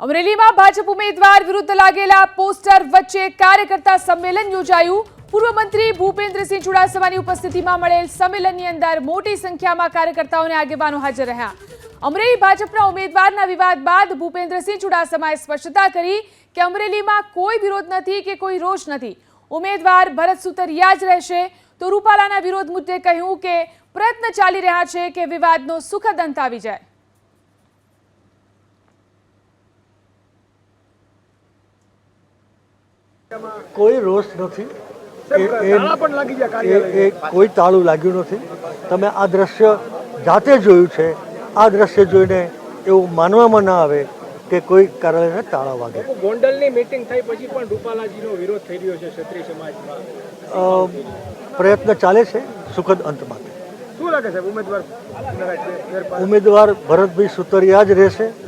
અમરેલીમાં ભાજપ ઉમેદવાર વિરુદ્ધ લાગેલા પોસ્ટર વચ્ચે કાર્યકર્તા સંમેલન યોજાયું. પૂર્વ મંત્રી ભૂપેન્દ્રસિંહ ચુડાસમાની ઉપસ્થિતિમાં મળેલ સંમેલનની અંદર મોટી સંખ્યામાં કાર્યકર્તાઓને આગેવાનો હાજર રહ્યા. અમરેલી ભાજપના ઉમેદવારના વિવાદ બાદ ભૂપેન્દ્રસિંહ ચુડાસમાએ સ્પષ્ટતા કરી કે અમરેલીમાં કોઈ વિરોધ નથી કે કોઈ રોષ નથી. ઉમેદવાર ભરત સુતરિયા જ રહેશે. તો રૂપાલાના વિરોધ મુદ્દે કહ્યું કે પ્રયત્ન ચાલી રહ્યા છે કે વિવાદનો સુખદ અંત આવી જાય. કોઈ રોષ નથી. એ- કોઈ તાળું લાગ્યું નથી. તમે આ દ્રશ્ય જાતે જોયું છે. આ દ્રશ્ય જોઈને એવું માનવામાં ના આવે કે કોઈ કાર્યાલયને તાળા વાગે. ગોંડલની મીટિંગ થઈ પછી પણ રૂપાલાજીનો વિરોધ થઈ રહ્યો છે ક્ષત્રિય સમાજમાં? પ્રયત્ન ચાલે છે સુખદ અંત માટે. શું લાગે છે ઉમેદવાર ઉમેદવાર ભરતભાઈ સુતરિયા જ રહેશે.